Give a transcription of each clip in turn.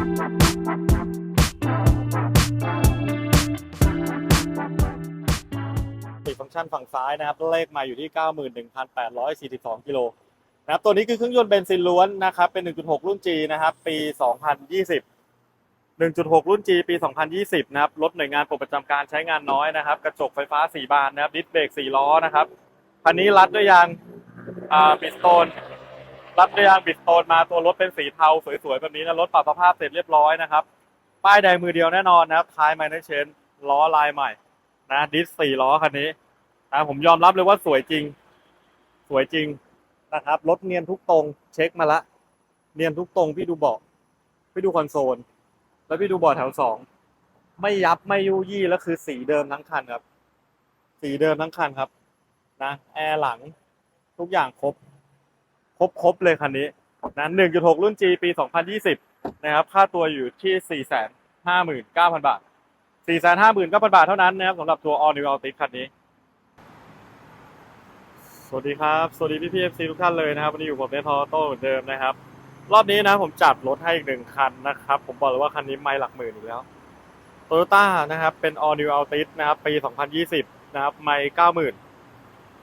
ติดฟังก์ชันฝั่งซ้ายนะครับ เลขมาอยู่ที่ 91,842 กิโลนะครับตัวนี้คือเครื่องยนต์เบนซินล้วนนะครับ เป็น 1.6 รุ่น G นะครับ ปี 2020 1.6 รุ่น G ปี 2020 นะครับ รถหน่วยงานปลดประจำการใช้งานน้อยนะครับ กระจกไฟฟ้า 4 บานนะครับ ดิสเบรก 4 ล้อนะครับ คันนี้รัดด้วยยางอ่าบิสโตน รัดด้ยางบิสโตนมาตัวรถเป็นสีเทาสวยๆแบบนี้นะรถปรับสภาพเสร็จเรียบร้อยนะครับ ป้ายแดงมือเดียวแน่นอนนะครับท้ายไมเนอร์เชนล้อลายใหม่นะดิสสี่ล้อคันนี้นะผมยอมรับเลยว่าสวยจริง สวยจริงนะครับรถเนียนทุกตรงเช็คมาละ เนียนทุกตรงพี่ดูเบาะพี่ดูคอนโซล แล้วพี่ดูเบาะแถวสองไม่ยับไม่ยุยี่แล้วคือสีเดิมทั้งคันครับ สีเดิมทั้งคันครับนะแอร์หลังทุกอย่างครบ ครบครบเลยคันนี้นะ1.6 รุ่น G ปี 2020 นะครับ ค่าตัวอยู่ที่ 459,000 บาท 459,000 บาทเท่านั้นนะครับสำหรับตัว All New Altis คันนี้ สวัสดีครับ สวัสดีพี่พีเอฟซีทุกท่านเลยนะครับ วันนี้อยู่ผมเนทอโต้เหมือนเดิมนะครับ รอบนี้นะผมจัดรถให้อีกหนึ่งคันนะครับ ผมบอกเลยว่าคันนี้ไม่หลักหมื่นอีกแล้ว Toyota นะครับ เป็น All New Altis นะครับ ปี 2020 นะครับ ไม่90,000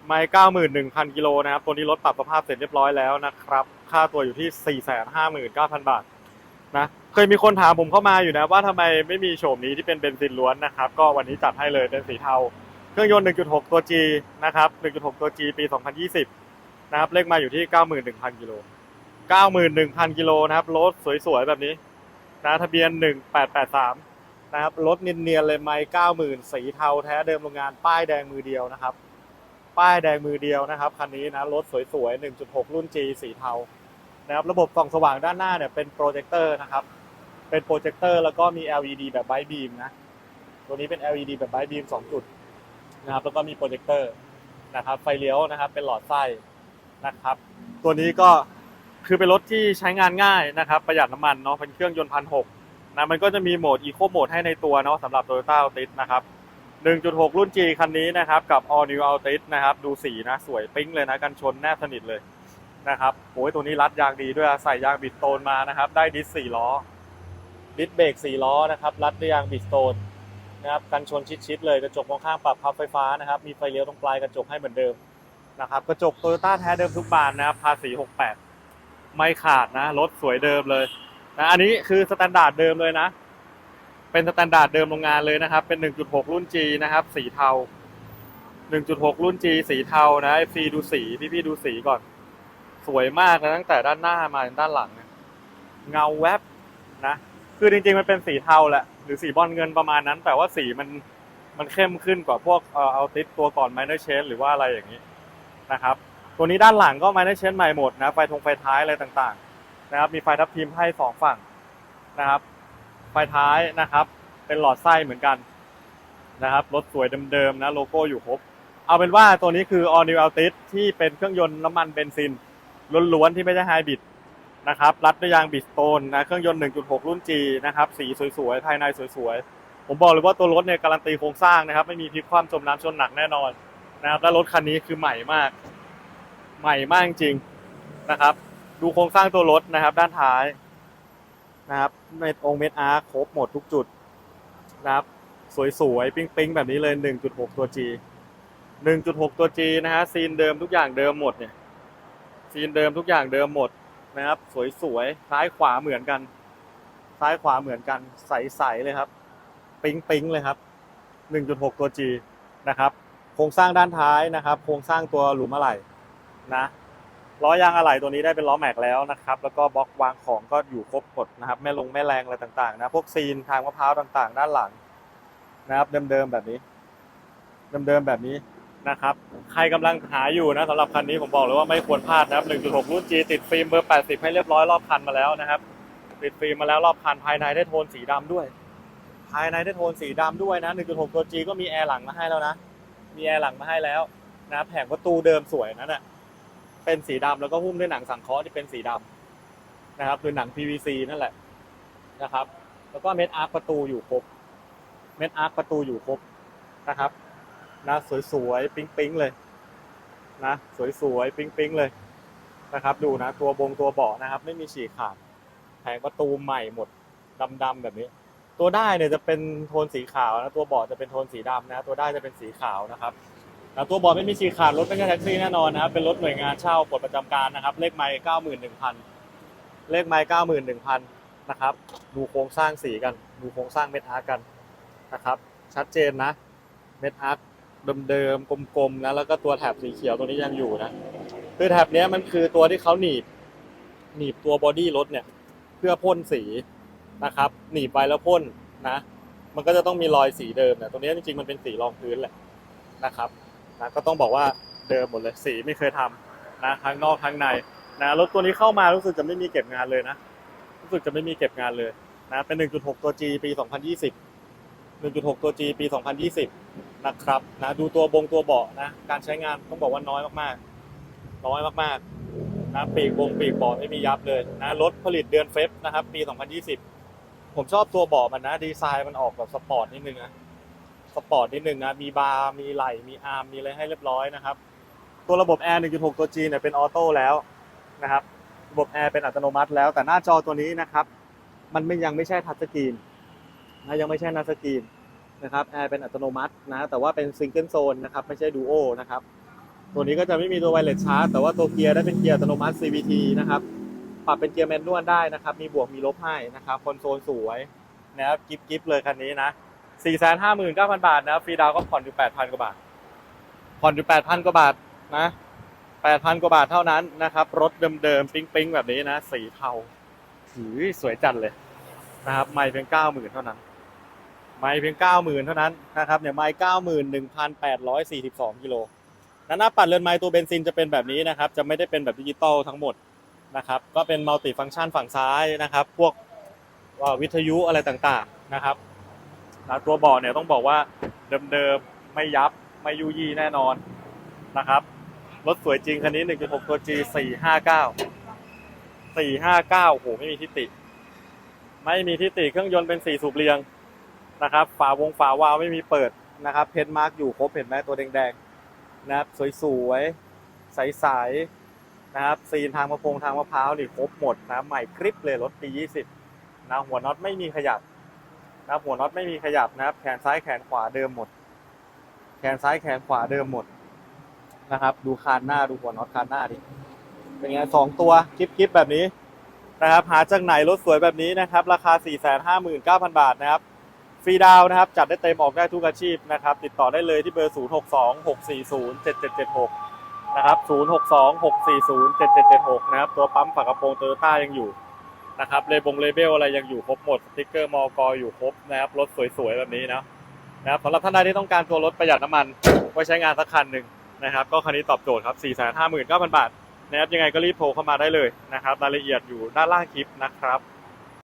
ไม่91,000กิโลนะครับ ตัวนี้รถปรับสภาพเสร็จเรียบร้อยแล้วนะครับ ค่าตัวอยู่ที่459,000บาทนะ เคยมีคนถามผมเข้ามาอยู่นะว่าทำไมไม่มีโฉมนี้ที่เป็นเบนซินล้วนนะครับ ก็วันนี้จัดให้เลยเป็นสีเทา เครื่องยนต์1.6ตัว G นะครับ1.6ตัว G ปี2020นะครับ เลขมาอยู่ที่91,000กิโล91,000กิโลนะครับ รถสวยๆแบบนี้นะทะเบียน1883นะครับ รถเนียนๆเลยไม่90,000สีเทาแท้เดิมโรงงานป้ายแดงมือเดียวนะครับ ป้ายแดงมือเดียวนะครับคันนี้นะรถสวยๆ 1.6 รุ่น G สีเทานะครับระบบส่องสว่างด้านหน้าเนี่ยเป็นโปรเจคเตอร์นะครับ เป็นโปรเจคเตอร์แล้วก็มี LED แบบไบบีมนะตัวนี้เป็น LED แบบไบบีม2จุดนะครับแล้วก็มีโปรเจคเตอร์นะครับไฟเลี้ยวนะครับ เป็นหลอดไส้นะครับ ตัวนี้ก็คือเป็นรถที่ใช้งานง่ายนะครับ ประหยัดน้ำมันเนาะเป็นเครื่องยนต์พันหกนะมันก็จะมีโหมด Eco Mode ให้ในตัวเนาะสำหรับ Toyota Altis นะครับ 1.6 รุ่น G คันนี้นะครับ กับ All New Altis นะครับ ดูสีนะ สวยปิ๊งเลยนะ กันชนแนบสนิทเลยนะครับโอ้ยตัวนี้รัดยางดีด้วยใส่ยางบิดโตนมานะครับ ได้ดิสสี่ล้อ ดิสเบรกสี่ล้อนะครับ รัดด้วยยางบิดโตนนะครับ กันชนชิดๆเลยกระจกมองข้างปรับพับไฟฟ้านะครับ มีไฟเลี้ยวตรงปลายกระจกให้เหมือนเดิมนะครับ กระจกโตโยต้าแท้เดิมทุกบานนะครับ ภาษี 68 ไม่ขาดนะ รถสวยเดิมเลยนะ อันนี้คือสแตนดาร์ดเดิมเลยนะ เป็นสแตนดาร์ดเดิมโรงงานเลยนะครับ เป็น 1.6 รุ่น G นะครับ สีเทา 1.6 รุ่น G สีเทานะ FC ดูสี พี่ๆดูสีก่อน สวยมากนะตั้งแต่ด้านหน้ามาถึงด้านหลังนะเงาแวบนะ คือจริงๆ มันเป็นสีเทาแหละ หรือสีบอลเงินประมาณนั้น แต่ว่าสีมันมันเข้มขึ้นกว่าพวกเอ่อเอาติดตัวก่อนไมเนอร์เชนหรือว่าอะไรอย่างนี้นะครับ ตัวนี้ด้านหลังก็ไมเนอร์เชนใหม่หมดนะ ไฟทงไฟท้ายอะไรต่างๆ นะครับ มีไฟทับทิมให้สองฝั่งนะครับ ไฟท้ายนะครับ เป็นหลอดไส้เหมือนกันนะครับรถสวยเดิมๆนะโลโก้อยู่ครบ เอาเป็นว่าตัวนี้คือ All New Altis ที่เป็นเครื่องยนต์น้ำมันเบนซินล้วนๆที่ไม่ใช่ไฮบริดนะครับรัดด้วยยางบิสโตนนะเครื่องยนต์ 1.6 รุ่น G นะครับสีสวยๆ ภายในสวยๆ ผมบอกเลยว่าตัวรถเนี่ยการันตีโครงสร้างนะครับ ไม่มีพลิกคว่ำจมน้ำชนหนักแน่นอนนะครับและรถคันนี้คือใหม่มาก ใหม่มากจริงๆนะครับ ดูโครงสร้างตัวรถนะครับ ด้านท้าย นะครับ ในองค์เม็ดอาร์ครบหมดทุกจุดนะครับ สวยๆ ปิ๊งๆ แบบนี้เลย 1.6 ตัว G 1.6 ตัว G นะฮะซีนเดิมทุกอย่างเดิมหมดเนี่ยซีนเดิมทุกอย่างเดิมหมดนะครับ สวยๆซ้ายขวาเหมือนกัน ซ้ายขวาเหมือนกันใสๆเลยครับ ปิ๊งปิ๊งๆเลยครับ 1.6 ตัว G นะครับโครงสร้างด้านท้ายนะครับ โครงสร้างตัวหลุมอะไหล่นะ ล้อยางอะไหล่ตัวนี้ได้เป็นล้อแม็กแล้วนะครับแล้วก็บล็อกวางของก็อยู่ครบหมดนะครับแม่ลงแม่แรงอะไรต่างๆนะพวกซีนทางมะพร้าวต่างๆ ด้านหลังนะครับเดิมๆแบบนี้เดิมๆแบบนี้นะครับใครกำลังหาอยู่นะสำหรับคันนี้ผมบอกเลยว่าไม่ควรพลาดนะครับ 1.6 รุ่น G ติดฟิล์มเบอร์ 80 ให้เรียบร้อยรอบคันมาแล้วนะครับ ติดฟิล์มมาแล้วรอบคันภายในได้โทนสีดำด้วย ภายในได้โทนสีดำด้วยนะ 1.6 ตัว G ก็มีแอร์หลังมาให้แล้วนะ มีแอร์หลังมาให้แล้วนะแผงประตูเดิมสวยนั่นแหละ เป็นสีดำแล้วก็หุ้มด้วยหนังสังเคราะห์ที่เป็นสีดำนะครับหรือหนัง PVC นั่นแหละนะครับ แล้วก็เม็ดอาร์คประตูอยู่ครบ เม็ดอาร์คประตูอยู่ครบนะครับนะสวยๆปิ๊งๆเลยนะสวยๆปิ๊งๆเลยนะครับ ดูนะ ตัวบงตัวเบาะนะครับ ไม่มีฉีกขาดแผงประตูใหม่หมดดำๆแบบนี้ ตัวได้เนี่ยจะเป็นโทนสีขาวนะตัวเบาะจะเป็นโทนสีดำนะ ตัวได้จะเป็นสีขาวนะครับ นะตัวเบาะไม่มีฉีกขาดรถไม่ใช่แท็กซี่แน่นอนนะครับเป็นรถหน่วยงานเช่าปลดประจำการนะครับ เลขไมล์เก้าหมื่นหนึ่งพันเลขไมล์เก้าหมื่นหนึ่งพันนะครับ ดูโครงสร้างสีกัน ดูโครงสร้างเม็ดอาร์กันนะครับ ชัดเจนนะเม็ดอาร์ตเดิมๆกลมๆนะแล้วก็ตัวแถบสีเขียวตัวนี้ยังอยู่นะคือแถบนี้มันคือตัวที่เขาหนีบหนีบตัวบอดี้รถเนี่ย เพื่อพ่นสีนะครับ หนีบไปแล้วพ่นนะ มันก็จะต้องมีรอยสีเดิมเนี่ยตรงนี้จริงๆมันเป็นสีรองพื้นแหละนะครับ นะก็ต้องบอกว่าเดิมหมดเลยสีไม่เคยทำนะทั้งนอกทั้งในนะรถตัวนี้เข้ามารู้สึกจะไม่มีเก็บงานเลยนะรู้สึกจะไม่มีเก็บงานเลยนะเป็น 1.6 ตัว G ปี 2020 1.6 ตัว G ปี 2020 นะครับนะดูตัวบงตัวเบาะนะการใช้งานต้องบอกว่าน้อยมากๆ น้อยมากๆนะปีกบงปีกเบาะไม่มียับเลยนะรถผลิตเดือนเฟบนะครับปี 2020 ผมชอบตัวเบาะมันนะดีไซน์มันออกแบบสปอร์ตนิดนึงนะ สปอร์ตนิดนึงนะ มีบาร์มีไหล่มีอาร์มมีอะไรให้เรียบร้อยนะครับ ตัวระบบแอร์1.6 ตัว G เนี่ยเป็นออโต้แล้วนะครับ ระบบแอร์เป็นอัตโนมัติแล้ว แต่หน้าจอตัวนี้นะครับ มันไม่ยังไม่ใช่ทัชสกรีนนะยังไม่ใช่ทัชสกรีนนะครับแอร์เป็นอัตโนมัตินะ แต่ว่าเป็นซิงเกิลโซนนะครับ ไม่ใช่ดูโอนะครับ ตัวนี้ก็จะไม่มีตัวไวเลสชาร์จแต่ว่าตัวเกียร์ได้เป็นเกียร์อัตโนมัติ CVT นะครับ ปรับเป็นเกียร์แมนนวลได้นะครับ มีบวกมีลบให้นะครับคอนโซลสวยนะครับกิฟกิฟเลยคันนี้นะ 459,000 บาทนะฟรีดาวก็ผ่อนอยู่ 8,000 กว่าบาท ผ่อนอยู่ 8,000 กว่าบาทนะ 8,000 กว่าบาทเท่านั้นนะครับ รถเดิมๆ ปิ๊งๆ แบบนี้นะ สีเทาหือสวยจัดเลยนะครับ ไม่เพียง 90,000 เท่านั้น ไม่เพียง 90,000 เท่านั้นนะครับเนี่ยไม่91,842กิโลนะหน้าปัดเรือนไม้ตัวเบนซินจะเป็นแบบนี้นะครับ จะไม่ได้เป็นแบบดิจิตอลทั้งหมดนะครับ ก็เป็นมัลติฟังก์ชันฝั่งซ้ายนะครับ พวกเอ่อวิทยุอะไรต่างๆนะครับ นะตัวเบาะเนี่ยต้องบอกว่าเดิมๆไม่ยับไม่ยุยี่แน่นอนนะครับรถสวยจริงคันนี้ 1.6 ตัว G 459 459โอ้โหไม่มีทิฏฐิไม่มีทิฏฐิเครื่องยนต์เป็น 4 สูบเรียงนะครับ ฝาวงฝาวาล์วไม่มีเปิดนะครับ เพนมาร์กอยู่ครบเห็นไหมตัวแดงๆนะครับ สวยๆ ใสๆนะครับ ซีนทางมะพงทางมะพร้าวนี่ครบหมดนะ ใหม่กริปเลยรถปี 20นะหัวน็อตไม่มีขยับ นะหัวน็อตไม่มีขยับนะครับ แขนซ้ายแขนขวาเดิมหมด แขนซ้ายแขนขวาเดิมหมดนะครับ ดูคานหน้าดูหัวน็อตคานหน้าดิเป็นไงสองตัวคลิปคลิปแบบนี้นะครับ หาจากไหนรถสวยแบบนี้นะครับ ราคา 459,000 บาทนะครับฟรีดาวน์นะครับ จัดได้เต็มออกได้ทุกอาชีพนะครับ ติดต่อได้เลยที่เบอร์ 0626407776 นะครับ 0626407776 นะครับ ตัวปั๊มฝากระโปรงโตโยต้ายังอยู่ นะครับเลบงเลเบลอะไรยังอยู่ครบหมดสติกเกอร์มอกอยู่ครบนะครับรถสวยๆแบบนี้นะนะครับสำหรับท่านใดที่ต้องการตัวรถประหยัดน้ำมันไว้ใช้งานสักคันหนึ่งนะครับ ก็คันนี้ตอบโจทย์ครับ 459,000 บาทนะครับยังไงก็รีบโทรเข้ามาได้เลยนะครับรายละเอียดอยู่ด้านล่างคลิปนะครับ